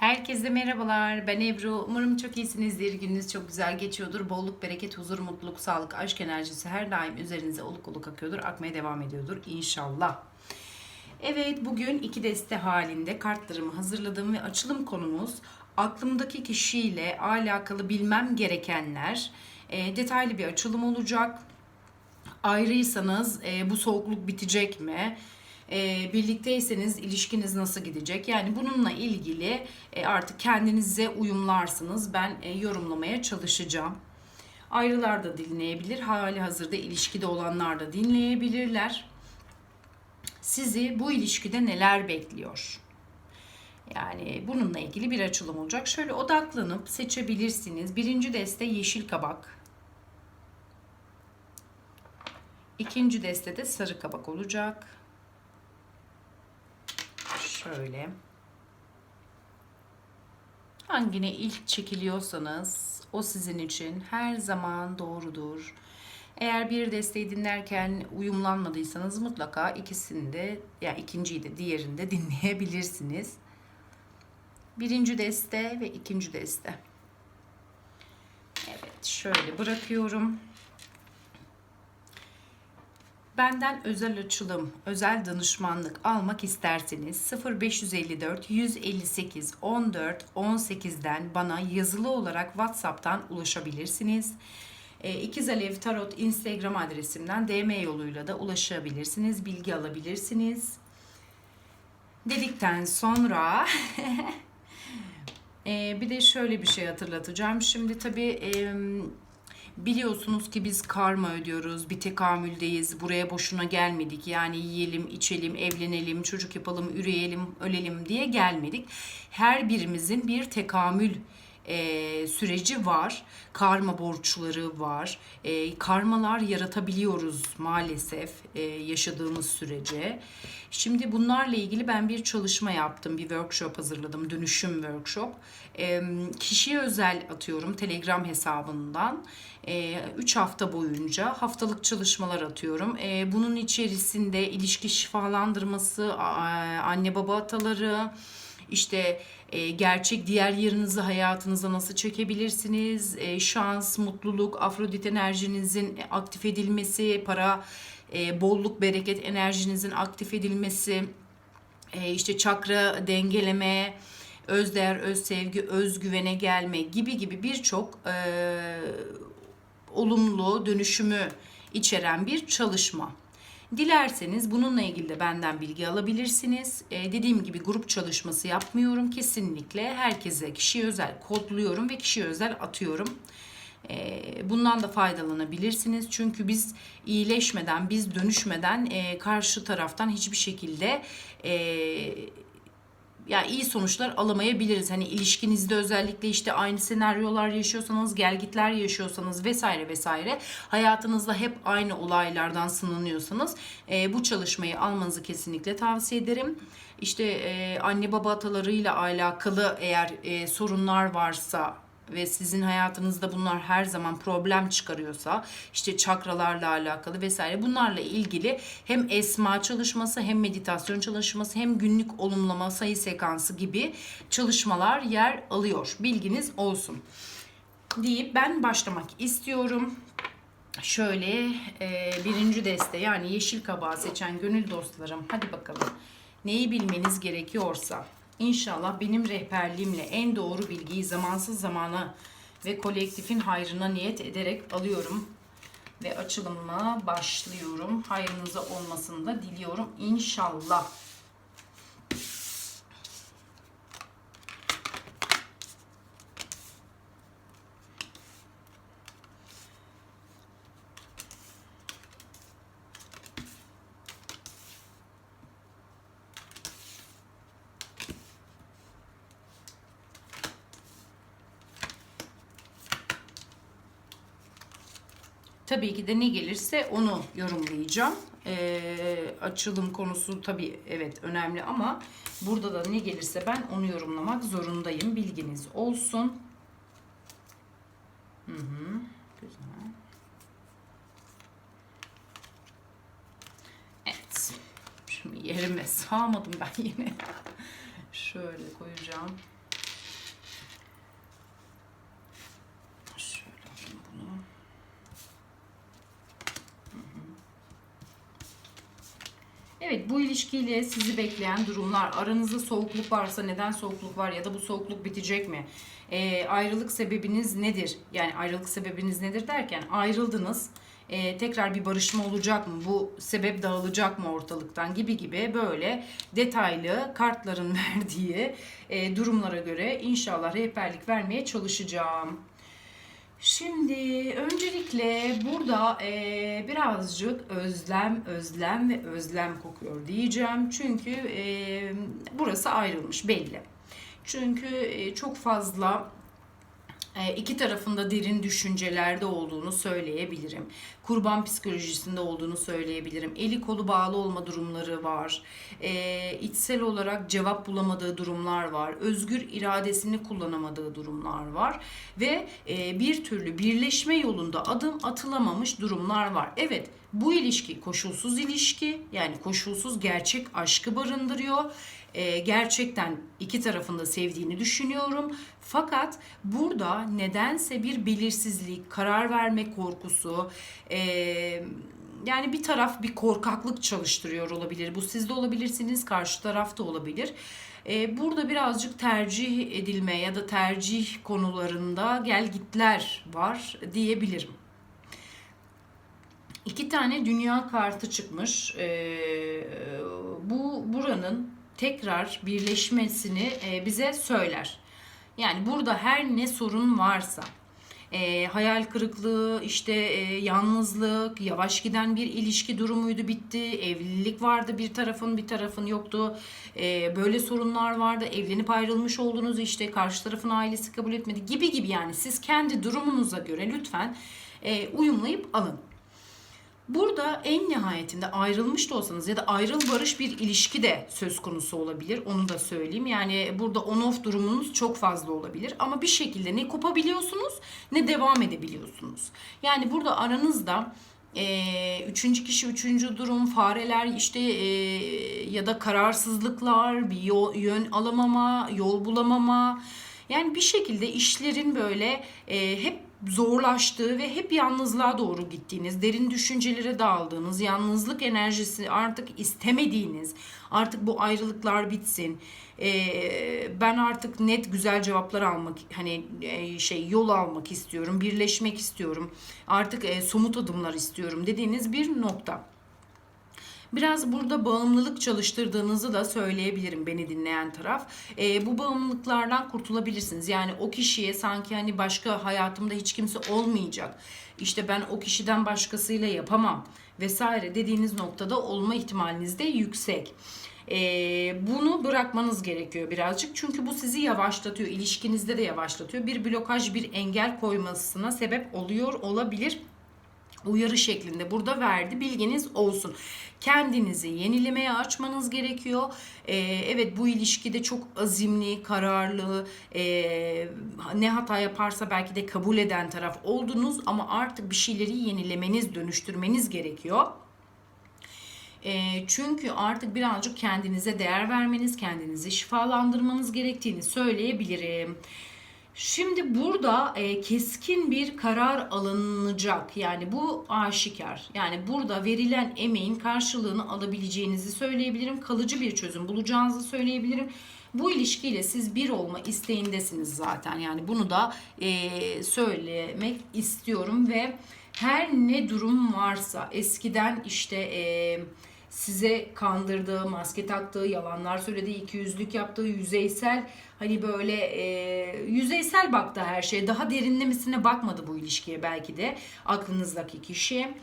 Herkese merhabalar. Ben Ebru. Umarım çok iyisinizdir. Gününüz çok güzel geçiyordur. Bolluk, bereket, huzur, mutluluk, sağlık, aşk enerjisi her daim üzerinize oluk oluk akıyordur. Akmaya devam ediyordur inşallah. Evet bugün iki deste halinde kartlarımı hazırladım ve açılım konumuz aklımdaki kişiyle alakalı bilmem gerekenler. E, detaylı bir açılım olacak. Ayrıysanız e, bu soğukluk bitecek mi? E, birlikteyseniz ilişkiniz nasıl gidecek? Yani bununla ilgili e, artık kendinize uyumlarsınız. Ben e, yorumlamaya çalışacağım. Ayrılar da dinleyebilir. Hali hazırda ilişkide olanlar da dinleyebilirler. Sizi bu ilişkide neler bekliyor? Yani bununla ilgili bir açılım olacak. Şöyle odaklanıp seçebilirsiniz. Birinci deste yeşil kabak. İkinci destede sarı kabak olacak. Şöyle. Hangine ilk çekiliyorsanız o sizin için her zaman doğrudur. Eğer bir desteği dinlerken uyumlanmadıysanız mutlaka ikisini de ya yani ikinciyi de diğerini de dinleyebilirsiniz. Birinci deste ve ikinci deste. Evet şöyle bırakıyorum. Benden özel açılım, özel danışmanlık almak isterseniz 0554 158 14 18'den bana yazılı olarak WhatsApp'tan ulaşabilirsiniz. E, İkiz Alev Tarot Instagram adresimden DM yoluyla da ulaşabilirsiniz, bilgi alabilirsiniz. Dedikten sonra e, bir de şöyle bir şey hatırlatacağım. Şimdi tabii Biliyorsunuz ki biz karma ödüyoruz, bir tekamüldeyiz. Buraya boşuna gelmedik. Yani yiyelim, içelim, evlenelim, çocuk yapalım, üreyelim, ölelim diye gelmedik. Her birimizin bir tekamül e, süreci var. Karma borçları var. E, karmalar yaratabiliyoruz maalesef e, yaşadığımız sürece. Şimdi bunlarla ilgili ben bir çalışma yaptım. Bir workshop hazırladım. Dönüşüm workshop. Kişiye özel atıyorum Telegram hesabından. 3 e, hafta boyunca haftalık çalışmalar atıyorum. Bunun içerisinde ilişki şifalandırması, anne baba ataları, işte e, gerçek diğer yarınızı hayatınıza nasıl çekebilirsiniz? E, şans, mutluluk, afrodit enerjinizin aktif edilmesi, para, e, bolluk, bereket enerjinizin aktif edilmesi, işte çakra dengeleme, özdeğer, öz sevgi, özgüvene gelme gibi gibi birçok e, olumlu dönüşümü içeren bir çalışma. Dilerseniz bununla ilgili de benden bilgi alabilirsiniz. Ee, dediğim gibi grup çalışması yapmıyorum. Kesinlikle herkese kişiye özel kodluyorum ve kişiye özel atıyorum. Ee, bundan da faydalanabilirsiniz. Çünkü biz iyileşmeden, biz dönüşmeden e, karşı taraftan hiçbir şekilde e, ya iyi sonuçlar alamayabiliriz. Hani ilişkinizde özellikle işte aynı senaryolar yaşıyorsanız, gelgitler yaşıyorsanız vesaire vesaire hayatınızda hep aynı olaylardan sınanıyorsanız e, bu çalışmayı almanızı kesinlikle tavsiye ederim. İşte e, anne baba atalarıyla alakalı eğer e, sorunlar varsa ve sizin hayatınızda bunlar her zaman problem çıkarıyorsa işte çakralarla alakalı vesaire bunlarla ilgili hem esma çalışması hem meditasyon çalışması hem günlük olumlama sayı sekansı gibi çalışmalar yer alıyor. Bilginiz olsun. Deyip ben başlamak istiyorum. Şöyle e, birinci deste yani yeşil kabağı seçen gönül dostlarım hadi bakalım neyi bilmeniz gerekiyorsa İnşallah benim rehberliğimle en doğru bilgiyi zamansız zamana ve kolektifin hayrına niyet ederek alıyorum. Ve açılımıma başlıyorum. Hayrınıza olmasını da diliyorum. İnşallah. Tabii ki de ne gelirse onu yorumlayacağım. Ee, açılım konusu tabii evet önemli ama burada da ne gelirse ben onu yorumlamak zorundayım. Bilginiz olsun. Hı hı, güzel. Evet. Şimdi yerime sağmadım ben yine. Şöyle koyacağım. Evet bu ilişkiyle sizi bekleyen durumlar aranızda soğukluk varsa neden soğukluk var ya da bu soğukluk bitecek mi? Ee, ayrılık sebebiniz nedir? Yani ayrılık sebebiniz nedir derken ayrıldınız. Ee, tekrar bir barışma olacak mı? Bu sebep dağılacak mı ortalıktan gibi gibi böyle detaylı kartların verdiği e, durumlara göre inşallah rehberlik vermeye çalışacağım. Şimdi öncelikle burada e, birazcık özlem, özlem ve özlem kokuyor diyeceğim. Çünkü e, burası ayrılmış belli. Çünkü e, çok fazla iki tarafında derin düşüncelerde olduğunu söyleyebilirim. Kurban psikolojisinde olduğunu söyleyebilirim. Eli kolu bağlı olma durumları var. E, içsel olarak cevap bulamadığı durumlar var. Özgür iradesini kullanamadığı durumlar var. Ve e, bir türlü birleşme yolunda adım atılamamış durumlar var. Evet bu ilişki koşulsuz ilişki yani koşulsuz gerçek aşkı barındırıyor. Ee, gerçekten iki tarafında sevdiğini düşünüyorum. Fakat burada nedense bir belirsizlik, karar verme korkusu, e, yani bir taraf bir korkaklık çalıştırıyor olabilir. Bu sizde olabilirsiniz, karşı tarafta olabilir. Ee, burada birazcık tercih edilme ya da tercih konularında gel gitler var diyebilirim. İki tane dünya kartı çıkmış. Ee, bu buranın tekrar birleşmesini e, bize söyler. Yani burada her ne sorun varsa e, hayal kırıklığı, işte e, yalnızlık, yavaş giden bir ilişki durumuydu bitti, evlilik vardı bir tarafın bir tarafın yoktu, e, böyle sorunlar vardı, evlenip ayrılmış oldunuz işte karşı tarafın ailesi kabul etmedi gibi gibi yani siz kendi durumunuza göre lütfen e, uyumlayıp alın. Burada en nihayetinde ayrılmış da olsanız ya da ayrıl barış bir ilişki de söz konusu olabilir. Onu da söyleyeyim. Yani burada on off durumunuz çok fazla olabilir. Ama bir şekilde ne kopabiliyorsunuz ne devam edebiliyorsunuz. Yani burada aranızda e, üçüncü kişi üçüncü durum fareler işte e, ya da kararsızlıklar bir yol, yön alamama yol bulamama yani bir şekilde işlerin böyle e, hep zorlaştığı ve hep yalnızlığa doğru gittiğiniz, derin düşüncelere daldığınız, yalnızlık enerjisi artık istemediğiniz, artık bu ayrılıklar bitsin. Ee, ben artık net güzel cevaplar almak, hani e, şey yol almak istiyorum, birleşmek istiyorum. Artık e, somut adımlar istiyorum dediğiniz bir nokta. Biraz burada bağımlılık çalıştırdığınızı da söyleyebilirim beni dinleyen taraf. E, bu bağımlılıklardan kurtulabilirsiniz. Yani o kişiye sanki hani başka hayatımda hiç kimse olmayacak. İşte ben o kişiden başkasıyla yapamam vesaire dediğiniz noktada olma ihtimaliniz de yüksek. Ee, bunu bırakmanız gerekiyor birazcık. Çünkü bu sizi yavaşlatıyor. ilişkinizde de yavaşlatıyor. Bir blokaj, bir engel koymasına sebep oluyor olabilir uyarı şeklinde burada verdi. Bilginiz olsun. Kendinizi yenilemeye açmanız gerekiyor. Ee, evet bu ilişkide çok azimli, kararlı, e, ne hata yaparsa belki de kabul eden taraf oldunuz ama artık bir şeyleri yenilemeniz, dönüştürmeniz gerekiyor. E, çünkü artık birazcık kendinize değer vermeniz, kendinizi şifalandırmanız gerektiğini söyleyebilirim. Şimdi burada e, keskin bir karar alınacak. Yani bu aşikar. Yani burada verilen emeğin karşılığını alabileceğinizi söyleyebilirim. Kalıcı bir çözüm bulacağınızı söyleyebilirim. Bu ilişkiyle siz bir olma isteğindesiniz zaten. Yani bunu da e, söylemek istiyorum ve her ne durum varsa eskiden işte e, size kandırdığı, maske taktığı, yalanlar söylediği, ikiyüzlük yaptığı, yüzeysel hani böyle e, yüzeysel baktı her şeye. Daha derinlemesine bakmadı bu ilişkiye belki de aklınızdaki kişi.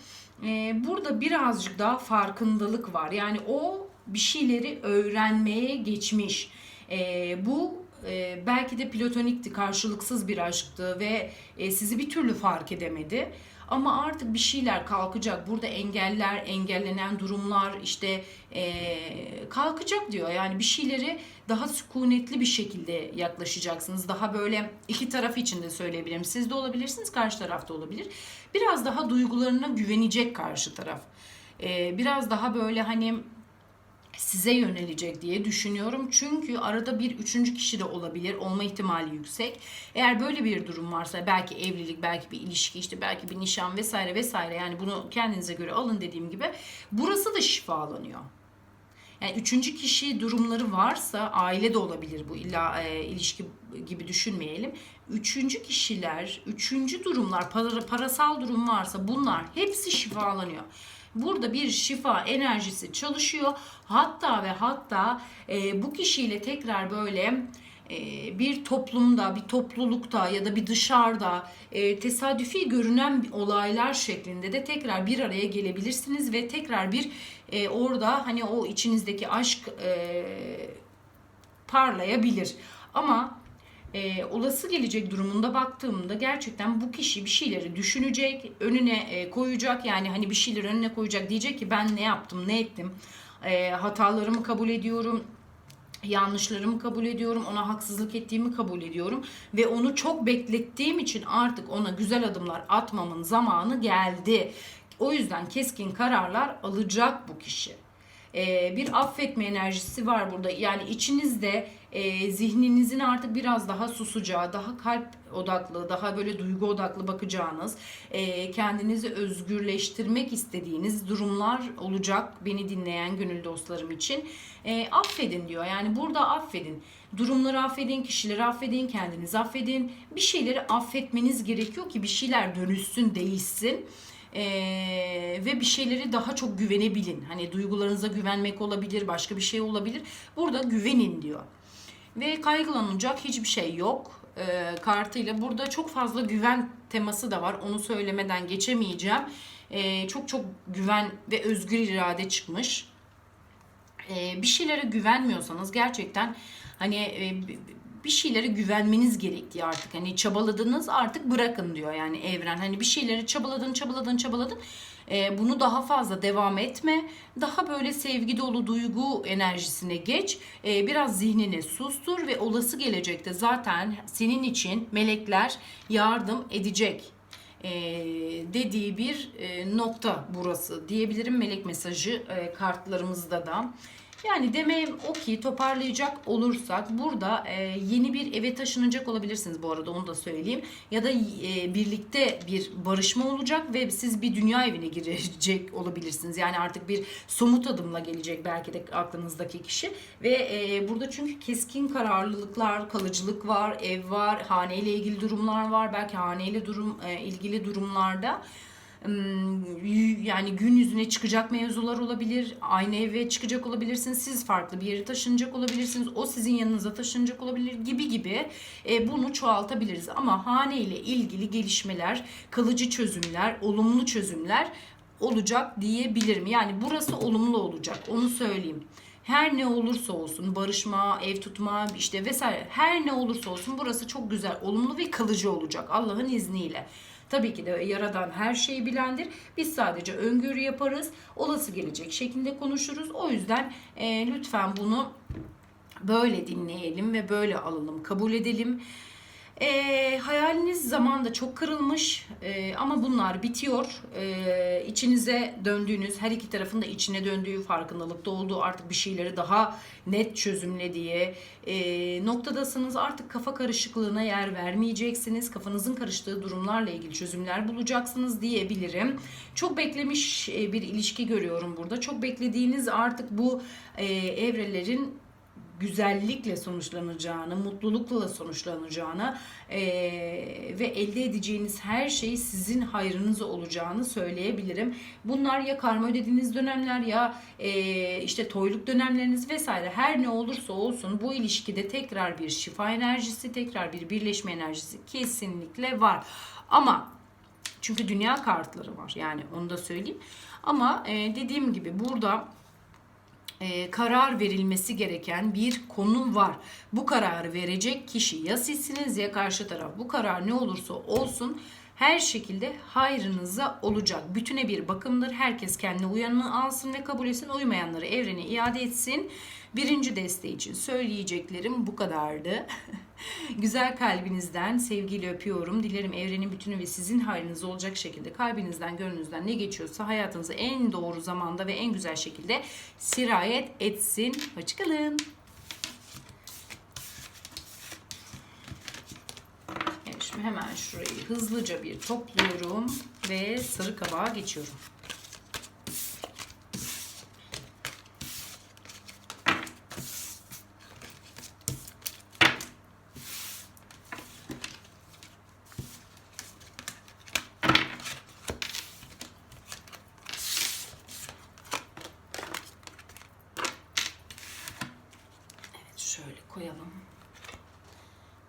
E, burada birazcık daha farkındalık var. Yani o bir şeyleri öğrenmeye geçmiş. E, bu e, belki de platonikti, karşılıksız bir aşktı ve e, sizi bir türlü fark edemedi. Ama artık bir şeyler kalkacak. Burada engeller, engellenen durumlar işte e, kalkacak diyor. Yani bir şeyleri daha sükunetli bir şekilde yaklaşacaksınız. Daha böyle iki taraf için de söyleyebilirim. Siz de olabilirsiniz, karşı tarafta olabilir. Biraz daha duygularına güvenecek karşı taraf. E, biraz daha böyle hani size yönelecek diye düşünüyorum. Çünkü arada bir üçüncü kişi de olabilir. Olma ihtimali yüksek. Eğer böyle bir durum varsa belki evlilik, belki bir ilişki, işte belki bir nişan vesaire vesaire yani bunu kendinize göre alın dediğim gibi. Burası da şifalanıyor. Yani üçüncü kişi durumları varsa aile de olabilir bu illa e, ilişki gibi düşünmeyelim. Üçüncü kişiler, üçüncü durumlar, para, parasal durum varsa bunlar hepsi şifalanıyor. Burada bir şifa enerjisi çalışıyor. Hatta ve hatta e, bu kişiyle tekrar böyle e, bir toplumda, bir toplulukta ya da bir dışarıda e, tesadüfi görünen olaylar şeklinde de tekrar bir araya gelebilirsiniz ve tekrar bir e, orada hani o içinizdeki aşk parlayabilir. Ama e, olası gelecek durumunda baktığımda gerçekten bu kişi bir şeyleri düşünecek, önüne e, koyacak yani hani bir şeyleri önüne koyacak diyecek ki ben ne yaptım, ne ettim, e, hatalarımı kabul ediyorum, yanlışlarımı kabul ediyorum, ona haksızlık ettiğimi kabul ediyorum ve onu çok beklettiğim için artık ona güzel adımlar atmamın zamanı geldi. O yüzden keskin kararlar alacak bu kişi. Ee, bir affetme enerjisi var burada. Yani içinizde e, zihninizin artık biraz daha susacağı, daha kalp odaklı, daha böyle duygu odaklı bakacağınız, e, kendinizi özgürleştirmek istediğiniz durumlar olacak beni dinleyen gönül dostlarım için. E, affedin diyor. Yani burada affedin. Durumları affedin, kişileri affedin, kendinizi affedin. Bir şeyleri affetmeniz gerekiyor ki bir şeyler dönüşsün, değişsin. Ee, ve bir şeyleri daha çok güvenebilin. Hani duygularınıza güvenmek olabilir, başka bir şey olabilir. Burada güvenin diyor. Ve kaygılanacak hiçbir şey yok e, kartıyla. Burada çok fazla güven teması da var. Onu söylemeden geçemeyeceğim. E, çok çok güven ve özgür irade çıkmış. E, bir şeylere güvenmiyorsanız gerçekten hani e, bir şeylere güvenmeniz gerektiği artık. Hani çabaladınız artık bırakın diyor yani evren. Hani bir şeyleri çabaladın çabaladın çabaladın. Ee, bunu daha fazla devam etme. Daha böyle sevgi dolu duygu enerjisine geç. Ee, biraz zihnini sustur ve olası gelecekte zaten senin için melekler yardım edecek e, dediği bir e, nokta burası diyebilirim melek mesajı e, kartlarımızda da. Yani demeyim o ki toparlayacak olursak burada e, yeni bir eve taşınacak olabilirsiniz bu arada onu da söyleyeyim. Ya da e, birlikte bir barışma olacak ve siz bir dünya evine girecek olabilirsiniz. Yani artık bir somut adımla gelecek belki de aklınızdaki kişi. Ve e, burada çünkü keskin kararlılıklar, kalıcılık var, ev var, haneyle ilgili durumlar var. Belki haneyle durum e, ilgili durumlarda yani gün yüzüne çıkacak mevzular olabilir. Aynı eve çıkacak olabilirsiniz. Siz farklı bir yere taşınacak olabilirsiniz. O sizin yanınıza taşınacak olabilir gibi gibi e, bunu çoğaltabiliriz. Ama hane ile ilgili gelişmeler, kalıcı çözümler, olumlu çözümler olacak diyebilirim. Yani burası olumlu olacak. Onu söyleyeyim. Her ne olursa olsun barışma, ev tutma işte vesaire her ne olursa olsun burası çok güzel, olumlu ve kalıcı olacak Allah'ın izniyle. Tabii ki de yaradan her şeyi bilendir. Biz sadece öngörü yaparız. Olası gelecek şeklinde konuşuruz. O yüzden e, lütfen bunu böyle dinleyelim ve böyle alalım, kabul edelim. E, hayaliniz zamanda çok kırılmış e, ama bunlar bitiyor. E, içinize döndüğünüz, her iki tarafın da içine döndüğü, farkındalıkta olduğu, artık bir şeyleri daha net çözümlediği e, noktadasınız. Artık kafa karışıklığına yer vermeyeceksiniz. Kafanızın karıştığı durumlarla ilgili çözümler bulacaksınız diyebilirim. Çok beklemiş e, bir ilişki görüyorum burada. Çok beklediğiniz artık bu e, evrelerin güzellikle sonuçlanacağını, mutlulukla sonuçlanacağını e, ve elde edeceğiniz her şey sizin hayrınıza olacağını söyleyebilirim. Bunlar ya karma ödediğiniz dönemler ya e, işte toyluk dönemleriniz vesaire her ne olursa olsun bu ilişkide tekrar bir şifa enerjisi, tekrar bir birleşme enerjisi kesinlikle var. Ama çünkü dünya kartları var yani onu da söyleyeyim. Ama e, dediğim gibi burada e, karar verilmesi gereken bir konu var. Bu kararı verecek kişi ya sizsiniz ya karşı taraf. Bu karar ne olursa olsun her şekilde hayrınıza olacak. Bütüne bir bakımdır. Herkes kendine uyanını alsın ve kabul etsin. Uymayanları evrene iade etsin. Birinci desteği için söyleyeceklerim bu kadardı. Güzel kalbinizden sevgiyle öpüyorum. Dilerim evrenin bütünü ve sizin hayrınız olacak şekilde kalbinizden, gönlünüzden ne geçiyorsa hayatınızı en doğru zamanda ve en güzel şekilde sirayet etsin. Hoşçakalın. Evet, şimdi hemen şurayı hızlıca bir topluyorum ve sarı kabağa geçiyorum.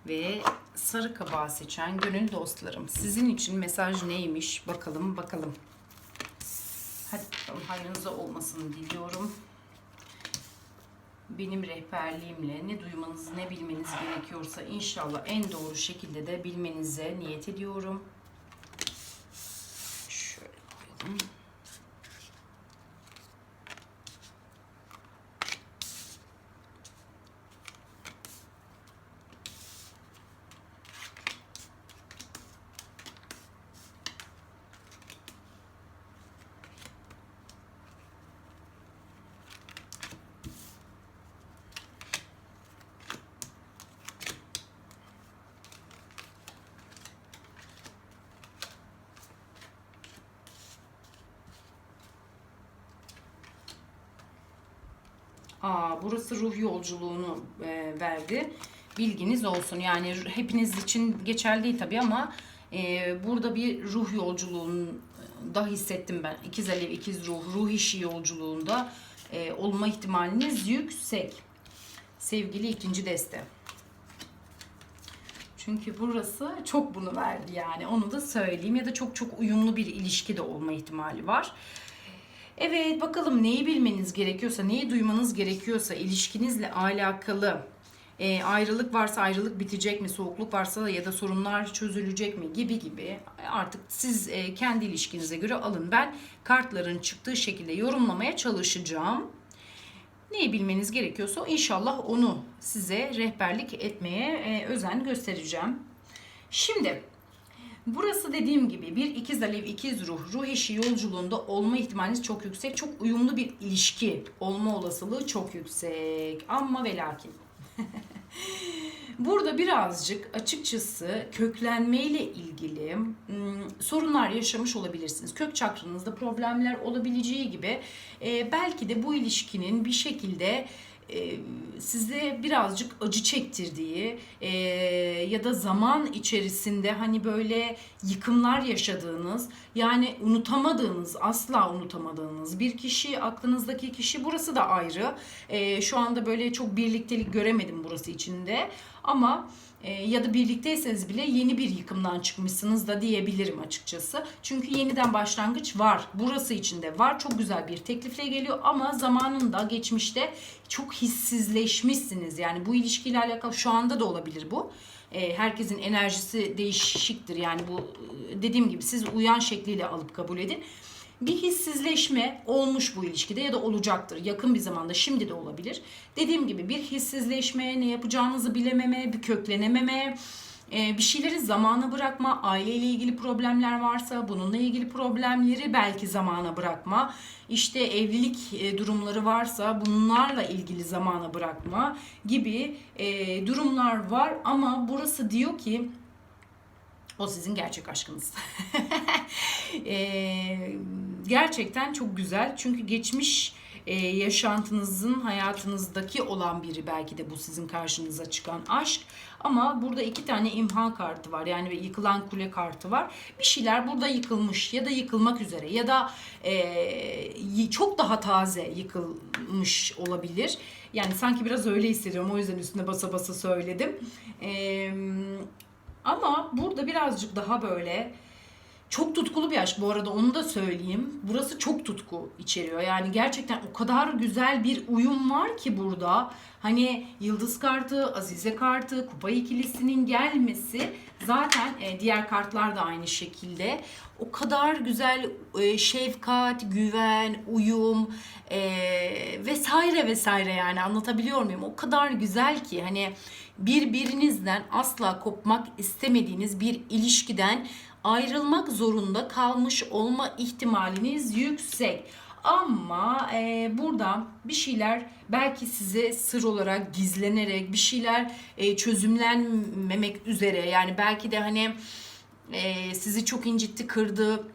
Ve sarı kabağı seçen gönül dostlarım. Sizin için mesaj neymiş? Bakalım bakalım. Hadi bakalım hayrınıza olmasını diliyorum. Benim rehberliğimle ne duymanız ne bilmeniz gerekiyorsa inşallah en doğru şekilde de bilmenize niyet ediyorum. Şöyle koyalım. Aa, burası ruh yolculuğunu e, verdi. Bilginiz olsun. Yani hepiniz için geçerli değil tabii ama e, burada bir ruh yolculuğunu da hissettim ben. İkiz alev, ikiz ruh, ruh işi yolculuğunda e, olma ihtimaliniz yüksek. Sevgili ikinci deste. Çünkü burası çok bunu verdi yani. Onu da söyleyeyim. Ya da çok çok uyumlu bir ilişki de olma ihtimali var. Evet bakalım neyi bilmeniz gerekiyorsa, neyi duymanız gerekiyorsa ilişkinizle alakalı e, ayrılık varsa ayrılık bitecek mi, soğukluk varsa ya da sorunlar çözülecek mi gibi gibi artık siz e, kendi ilişkinize göre alın. Ben kartların çıktığı şekilde yorumlamaya çalışacağım. Neyi bilmeniz gerekiyorsa inşallah onu size rehberlik etmeye e, özen göstereceğim. Şimdi Burası dediğim gibi bir ikiz alev ikiz ruh ruh eşi yolculuğunda olma ihtimaliniz çok yüksek. Çok uyumlu bir ilişki olma olasılığı çok yüksek. Ama ve lakin. Burada birazcık açıkçası köklenmeyle ilgili hmm, sorunlar yaşamış olabilirsiniz. Kök çakranızda problemler olabileceği gibi e, belki de bu ilişkinin bir şekilde e, size birazcık acı çektirdiği e, ya da zaman içerisinde hani böyle yıkımlar yaşadığınız yani unutamadığınız asla unutamadığınız bir kişi aklınızdaki kişi burası da ayrı. E, şu anda böyle çok birliktelik göremedim burası içinde. Ama ya da birlikteyseniz bile yeni bir yıkımdan çıkmışsınız da diyebilirim açıkçası. Çünkü yeniden başlangıç var. Burası içinde var. Çok güzel bir teklifle geliyor ama zamanında geçmişte çok hissizleşmişsiniz. Yani bu ilişkiyle alakalı şu anda da olabilir bu. E, herkesin enerjisi değişiktir. Yani bu e, dediğim gibi siz uyan şekliyle alıp kabul edin bir hissizleşme olmuş bu ilişkide ya da olacaktır. Yakın bir zamanda şimdi de olabilir. Dediğim gibi bir hissizleşme, ne yapacağınızı bilememe, bir köklenememe, e, bir şeyleri zamana bırakma, aileyle ilgili problemler varsa bununla ilgili problemleri belki zamana bırakma, işte evlilik e, durumları varsa bunlarla ilgili zamana bırakma gibi e, durumlar var ama burası diyor ki o sizin gerçek aşkınız. e, gerçekten çok güzel. Çünkü geçmiş e, yaşantınızın hayatınızdaki olan biri belki de bu sizin karşınıza çıkan aşk. Ama burada iki tane imha kartı var. Yani yıkılan kule kartı var. Bir şeyler burada yıkılmış ya da yıkılmak üzere ya da e, çok daha taze yıkılmış olabilir. Yani sanki biraz öyle hissediyorum. O yüzden üstüne basa basa söyledim. Eee ama burada birazcık daha böyle çok tutkulu bir aşk bu arada onu da söyleyeyim. Burası çok tutku içeriyor. Yani gerçekten o kadar güzel bir uyum var ki burada. Hani yıldız kartı, azize kartı, kupa ikilisinin gelmesi zaten e, diğer kartlar da aynı şekilde. O kadar güzel e, şefkat, güven, uyum e, vesaire vesaire yani anlatabiliyor muyum? O kadar güzel ki hani birbirinizden asla kopmak istemediğiniz bir ilişkiden ayrılmak zorunda kalmış olma ihtimaliniz yüksek. Ama e, burada bir şeyler belki size sır olarak gizlenerek bir şeyler e, çözümlenmemek üzere yani belki de hani e, sizi çok incitti, kırdı,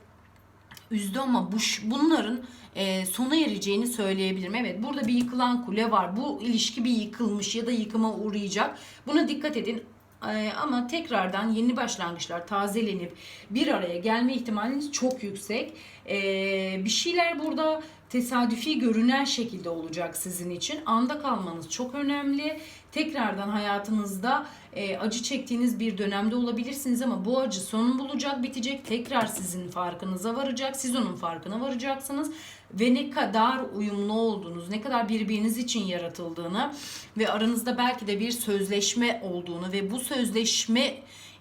üzdü ama bu bunların e, sona ereceğini söyleyebilirim. Evet burada bir yıkılan kule var. Bu ilişki bir yıkılmış ya da yıkıma uğrayacak. Buna dikkat edin. E, ama tekrardan yeni başlangıçlar tazelenip bir araya gelme ihtimaliniz çok yüksek. E, bir şeyler burada tesadüfi görünen şekilde olacak sizin için. Anda kalmanız çok önemli. tekrardan hayatınızda e, acı çektiğiniz bir dönemde olabilirsiniz ama bu acı sonun bulacak, bitecek. Tekrar sizin farkınıza varacak. Siz onun farkına varacaksınız ve ne kadar uyumlu olduğunuz, ne kadar birbiriniz için yaratıldığını ve aranızda belki de bir sözleşme olduğunu ve bu sözleşme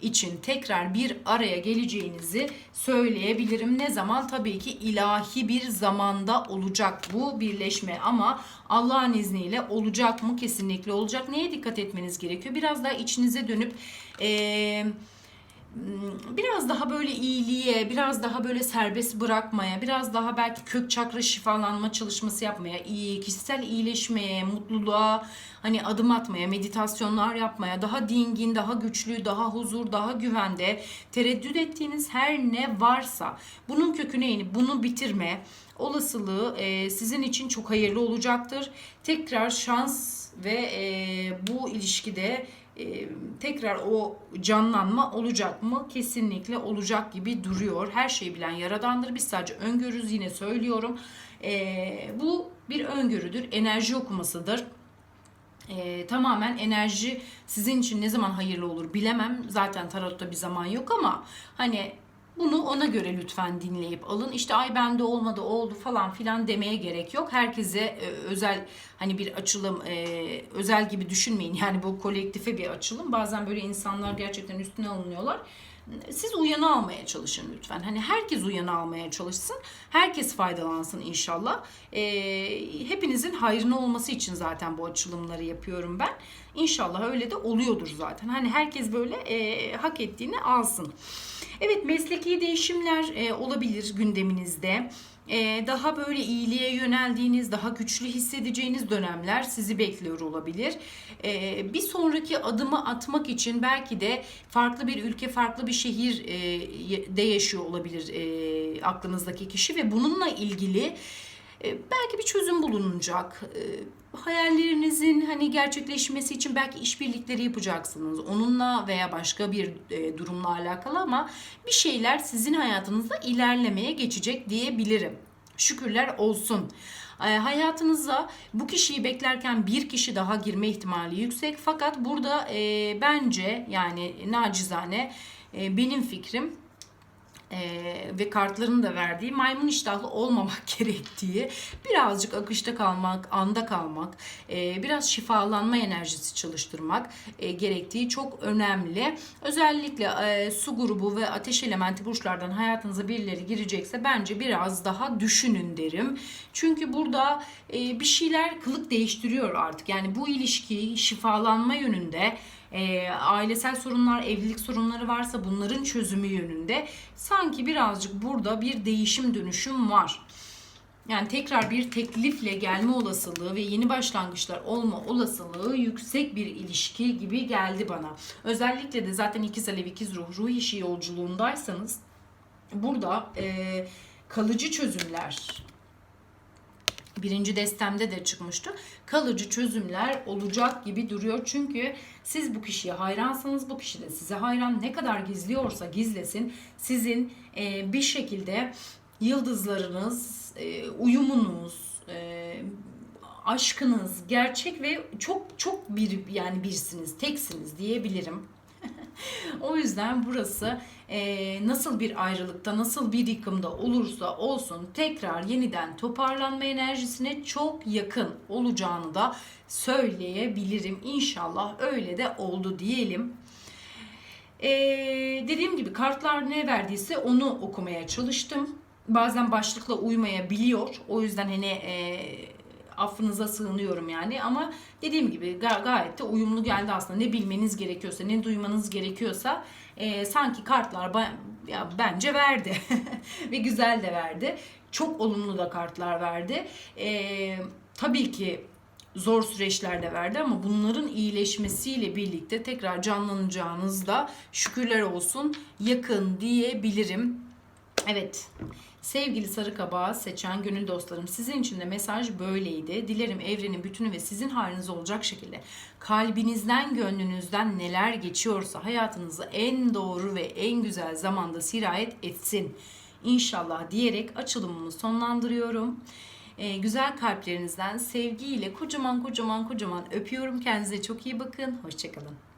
için tekrar bir araya geleceğinizi söyleyebilirim. Ne zaman? Tabii ki ilahi bir zamanda olacak bu birleşme ama Allah'ın izniyle olacak mı? Kesinlikle olacak. Neye dikkat etmeniz gerekiyor? Biraz daha içinize dönüp eee biraz daha böyle iyiliğe, biraz daha böyle serbest bırakmaya, biraz daha belki kök çakra şifalanma çalışması yapmaya, iyi kişisel iyileşmeye, mutluluğa hani adım atmaya, meditasyonlar yapmaya, daha dingin, daha güçlü, daha huzur, daha güvende tereddüt ettiğiniz her ne varsa bunun köküne inip bunu bitirme olasılığı e, sizin için çok hayırlı olacaktır. Tekrar şans ve e, bu ilişkide e, tekrar o canlanma olacak mı? Kesinlikle olacak gibi duruyor. Her şeyi bilen yaradandır. Biz sadece öngörürüz yine söylüyorum. E, bu bir öngörüdür. Enerji okumasıdır. E, tamamen enerji sizin için ne zaman hayırlı olur bilemem. Zaten tarotta bir zaman yok ama hani bunu ona göre lütfen dinleyip alın. İşte ay bende olmadı oldu falan filan demeye gerek yok. Herkese e, özel hani bir açılım e, özel gibi düşünmeyin. Yani bu kolektife bir açılım. Bazen böyle insanlar gerçekten üstüne alınıyorlar. Siz uyanı almaya çalışın lütfen. Hani herkes uyanı almaya çalışsın. Herkes faydalansın inşallah. E, hepinizin hayrına olması için zaten bu açılımları yapıyorum ben. İnşallah öyle de oluyordur zaten. Hani herkes böyle e, hak ettiğini alsın. Evet mesleki değişimler e, olabilir gündeminizde. E, daha böyle iyiliğe yöneldiğiniz, daha güçlü hissedeceğiniz dönemler sizi bekliyor olabilir. E, bir sonraki adımı atmak için belki de farklı bir ülke, farklı bir şehir e, yaşıyor olabilir aklınızdaki kişi ve bununla ilgili belki bir çözüm bulunacak. E, hayallerinizin hani gerçekleşmesi için belki işbirlikleri yapacaksınız. Onunla veya başka bir e, durumla alakalı ama bir şeyler sizin hayatınızda ilerlemeye geçecek diyebilirim. Şükürler olsun. Hayatınıza bu kişiyi beklerken bir kişi daha girme ihtimali yüksek. Fakat burada e, bence yani nacizane e, benim fikrim e, ve kartların da verdiği maymun iştahlı olmamak gerektiği, birazcık akışta kalmak, anda kalmak, e, biraz şifalanma enerjisi çalıştırmak e, gerektiği çok önemli. Özellikle e, su grubu ve ateş elementi burçlardan hayatınıza birileri girecekse bence biraz daha düşünün derim. Çünkü burada e, bir şeyler kılık değiştiriyor artık. Yani bu ilişki şifalanma yönünde e, ailesel sorunlar, evlilik sorunları varsa bunların çözümü yönünde sanki birazcık burada bir değişim dönüşüm var. Yani tekrar bir teklifle gelme olasılığı ve yeni başlangıçlar olma olasılığı yüksek bir ilişki gibi geldi bana. Özellikle de zaten ikiz alev ikiz ruh ruh işi yolculuğundaysanız burada e, kalıcı çözümler birinci destemde de çıkmıştı. Kalıcı çözümler olacak gibi duruyor. Çünkü siz bu kişiye hayransanız bu kişi de size hayran. Ne kadar gizliyorsa gizlesin sizin e, bir şekilde yıldızlarınız, e, uyumunuz, e, aşkınız gerçek ve çok çok bir yani birsiniz, teksiniz diyebilirim. o yüzden burası e, nasıl bir ayrılıkta, nasıl bir yıkımda olursa olsun tekrar yeniden toparlanma enerjisine çok yakın olacağını da söyleyebilirim. İnşallah öyle de oldu diyelim. Ee, dediğim gibi kartlar ne verdiyse onu okumaya çalıştım. Bazen başlıkla uymayabiliyor. O yüzden hani e, affınıza sığınıyorum yani ama dediğim gibi gayet de uyumlu geldi aslında. Ne bilmeniz gerekiyorsa, ne duymanız gerekiyorsa e, sanki kartlar ya bence verdi ve güzel de verdi. Çok olumlu da kartlar verdi. E, tabii ki zor süreçlerde verdi ama bunların iyileşmesiyle birlikte tekrar canlanacağınızda şükürler olsun yakın diyebilirim. Evet. Sevgili sarı kabağı seçen gönül dostlarım sizin için de mesaj böyleydi. Dilerim evrenin bütünü ve sizin haliniz olacak şekilde kalbinizden gönlünüzden neler geçiyorsa hayatınızı en doğru ve en güzel zamanda sirayet etsin. İnşallah diyerek açılımımı sonlandırıyorum. e, güzel kalplerinizden sevgiyle kocaman kocaman kocaman öpüyorum. Kendinize çok iyi bakın. Hoşçakalın.